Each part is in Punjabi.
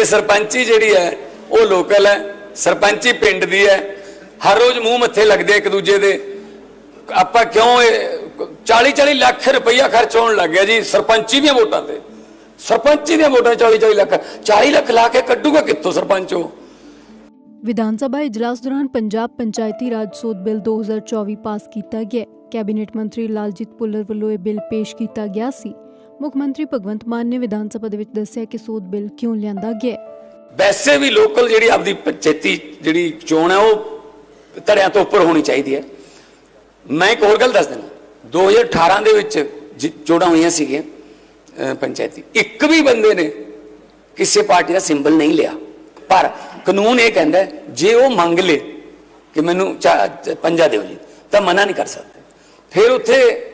ਕਿ ਸਰਪੰਚੀ ਜਿਹੜੀ ਹੈ, ਉਹ ਲੋਕਲ ਹੈ, ਸਰਪੰਚੀ ਪਿੰਡ ਦੀ ਹੈ। ਹਰ ਰੋਜ਼ ਮੂੰਹ ਮੱਥੇ ਲੱਗਦੇ ਇੱਕ ਦੂਜੇ ਦੇ। ਆਪਾਂ ਕਿਉਂ 40 40 ਲੱਖ ਰੁਪਈਆ ਖਰਚ ਹੋਣ ਲੱਗ ਗਿਆ ਜੀ, ਸਰਪੰਚੀ ਦੀਆਂ ਵੋਟਾਂ ਤੇ। ਸਰਪੰਚੀ ਦੀਆਂ ਵੋਟਾਂ 40 40 ਲੱਖ 40 ਲੱਖ ਲਾ ਕੇ ਕੱਢੂਗਾ ਕਿੱਥੋਂ ਸਰਪੰਚ ਵਿਧਾਨ ਸਭਾ ਇਜਲਾਸ ਦੌਰਾਨ ਪੰਜਾਬ ਪੰਚਾਇਤੀ ਰਾਜ ਸੋਧ ਬਿੱਲ 2024 ਪਾਸ ਕੀਤਾ ਗਿਆ। ਕੈਬਨਿਟ ਮੰਤਰੀ ਲਾਲਜੀਤ ਭੁੱਲਰ ਵੱਲੋਂ ਇਹ ਬਿੱਲ ਪੇਸ਼ ਕੀਤਾ ਗਿਆ ਸੀ। ਮੁੱਖ ਮੰਤਰੀ ਭਗਵੰਤ ਮਾਨ ਨੇ ਵਿਧਾਨ ਸਭਾ ਦੇ ਵਿੱਚ ਦੱਸਿਆ ਕਿ ਸੋਧ ਬਿੱਲ ਕਿਉਂ ਲਿਆਂਦਾ ਗਿਆ ਵੈਸੇ ਵੀ ਲੋਕਲ ਜਿਹੜੀ ਆਪਦੀ ਪੰਚਾਇਤੀ ਜਿਹੜੀ ਚੋਣ ਹੈ, ਉਹ ਧੜਿਆਂ ਤੋਂ ਉੱਪਰ ਹੋਣੀ ਚਾਹੀਦੀ ਹੈ। ਮੈਂ ਇੱਕ ਹੋਰ ਗੱਲ ਦੱਸ ਦਿੰਦਾ। 2018 ਦੇ ਵਿੱਚ ਚੋਣਾਂ ਹੋਈਆਂ ਸੀਗੀਆਂ ਪੰਚਾਇਤੀ। ਇੱਕ ਵੀ ਬੰਦੇ ਨੇ ਕਿਸੇ ਪਾਰਟੀ ਦਾ ਸਿੰਬਲ ਨਹੀਂ ਲਿਆ। ਪਰ ਕਾਨੂੰਨ ਇਹ ਕਹਿੰਦਾ ਜੇ ਉਹ ਮੰਗ ਲੇ ਕਿ ਮੈਨੂੰ ਚਾ- ਪੰਜਾ ਦਿਓ ਜੀ, ਤਾਂ ਮਨਾ ਨਹੀਂ ਕਰ ਸਕਦੇ। ਫਿਰ ਉੱਥੇ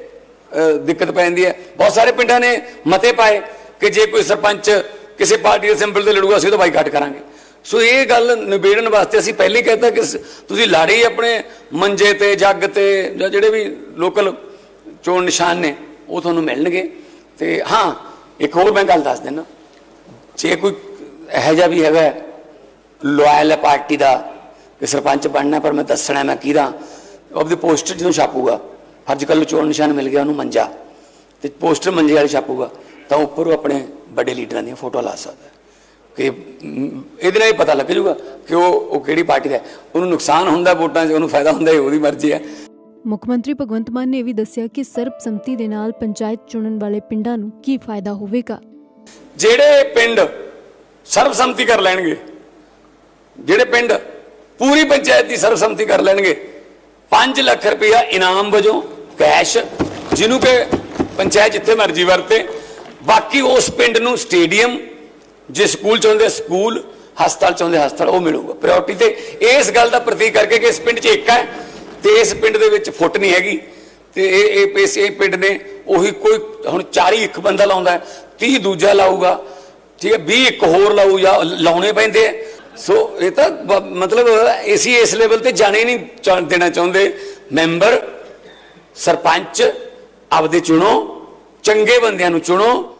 ਦਿੱਕਤ ਪੈਂਦੀ ਹੈ। ਬਹੁਤ ਸਾਰੇ ਪਿੰਡਾਂ ਨੇ ਮਤੇ ਪਾਏ ਕਿ ਜੇ ਕੋਈ ਸਰਪੰਚ ਕਿਸੇ ਪਾਰਟੀ ਦੇ ਸਿੰਬਲ ਤੇ ਲੜੂਗਾ, ਅਸੀਂ ਤਾਂ ਬਾਈਕਾਟ ਕਰਾਂਗੇ। ਸੋ ਇਹ ਗੱਲ ਨਿਬੇੜਨ ਵਾਸਤੇ ਅਸੀਂ ਪਹਿਲੇ ਕਹਿਤਾ ਕਿ ਤੁਸੀਂ ਲਾੜੇ ਹੀ ਆਪਣੇ ਮੰਜੇ ਤੇ, ਜੱਗ ਤੇ ਜਾਂ ਜਿਹੜੇ ਵੀ ਲੋਕਲ ਚੋਣ ਨਿਸ਼ਾਨ ਨੇ, ਉਹ ਤੁਹਾਨੂੰ ਮਿਲਣਗੇ। ਤੇ ਹਾਂ, ਇੱਕ ਹੋਰ ਮੈਂ ਗੱਲ ਦੱਸ ਦਿੰਦਾ। ਜੇ ਕੋਈ ਇਹੋ ਜਿਹਾ ਵੀ ਹੈਗਾ ਲਾਇਲ ਹੈ ਪਾਰਟੀ ਦਾ, ਕਿ ਸਰਪੰਚ ਬਣਨਾ ਪਰ ਮੈਂ ਦੱਸਣਾ ਮੈਂ ਕਿਹਦਾ ਆਪਦੀ ਪੋਸਟਰ ਜਦੋਂ ਛਾਪੂਗਾ। ਅੱਜ ਕੱਲ੍ਹ ਚੋਣ ਨਿਸ਼ਾਨ ਮਿਲ ਗਿਆ ਉਹਨੂੰ ਮੰਜਾ। ਤੇ ਪੋਸਟਰ ਮੰਜੇ ਵਾਲੇ ਛਾਪੂਗਾ ਤਾਂ ਉੱਪਰ ਉਹ ਆਪਣੇ ਵੱਡੇ ਲੀਡਰਾਂ ਦੀਆਂ ਫੋਟੋ ਲਾ ਸਕਦਾ। ਹੈ ਕਿ ਇਹਦੇ ਨਾਲ ਹੀ ਪਤਾ ਲੱਗ ਜਾਊਗਾ ਕਿ ਉਹ ਉਹ ਕਿਹੜੀ ਪਾਰਟੀ ਦਾ ਹੈ। ਉਹਨੂੰ ਨੁਕਸਾਨ ਹੁੰਦਾ ਵੋਟਾਂ 'ਚ ਉਹਨੂੰ ਫਾਇਦਾ ਹੁੰਦਾ ਇਹ ਉਹਦੀ ਮਰਜ਼ੀ ਹੈ। ਮੁੱਖ ਮੰਤਰੀ ਭਗਵੰਤ ਮਾਨ ਨੇ ਇਹ ਵੀ ਦੱਸਿਆ ਕਿ ਸਰਬਸੰਮਤੀ ਦੇ ਨਾਲ ਪੰਚਾਇਤ ਚੁਣਨ ਵਾਲੇ ਪਿੰਡਾਂ ਨੂੰ ਕੀ ਫਾਇਦਾ ਹੋਵੇਗਾ। ਜਿਹੜੇ ਪਿੰਡ ਸਰਬਸੰਮਤੀ ਕਰ ਲੈਣਗੇ ਜਿਹੜੇ ਪਿੰਡ ਪੂਰੀ ਪੰਚਾਇਤ ਦੀ ਸਰਬਸੰਮਤੀ ਕਰ ਲੈਣਗੇ 5 ਲੱਖ ਰੁਪਇਆ ਇਨਾਮ ਵਜੋਂ ਕੈਸ਼ ਜਿਹਨੂੰ ਕਿ ਪੰਚਾਇਤ ਜਿੱਥੇ ਮਰਜ਼ੀ ਵਰਤੇ। ਬਾਕੀ ਉਸ ਪਿੰਡ ਨੂੰ ਸਟੇਡੀਅਮ ਜੇ ਸਕੂਲ ਚਾਹੁੰਦੇ ਸਕੂਲ ਹਸਪਤਾਲ ਚਾਹੁੰਦੇ ਹਸਪਤਾਲ ਉਹ ਮਿਲੂਗਾ। ਪ੍ਰਾਇੋਰਟੀ ਤੇ ਇਸ ਗੱਲ ਦਾ ਪ੍ਰਤੀਕ ਕਰਕੇ ਕਿ ਇਸ ਪਿੰਡ 'ਚ ਇੱਕ ਹੈ ਤੇ ਇਸ ਪਿੰਡ ਦੇ ਵਿੱਚ ਫੁੱਟ ਨਹੀਂ ਹੈਗੀ। ਤੇ ਇਹ ਇਹ ਪੈਸੇ ਪਿੰਡ ਨੇ ਉਹੀ ਕੋਈ ਹੁਣ 40 ਇੱਕ ਬੰਦਾ ਲਾਉਂਦਾ ਹੈ, 30 ਦੂਜਾ ਲਾਊਗਾ ਠੀਕ ਹੈ 20 ਇੱਕ ਹੋਰ ਲਾਊ ਜਾਂ ਲਾਉਣੇ ਪੈਂਦੇ ਆ। ਸੋ ਇਹ ਤਾਂ ਮਤਲਬ ਅਸੀਂ ਇਸ ਲੈਵਲ ਤੇ ਜਾਣੇ ਨਹੀਂ ਦੇਣਾ ਚਾਹੁੰਦੇ। ਮੈਂਬਰ ਸਰਪੰਚ ਆਪਦੇ ਚੁਣੋ ਚੰਗੇ ਬੰਦਿਆਂ ਨੂੰ ਚੁਣੋ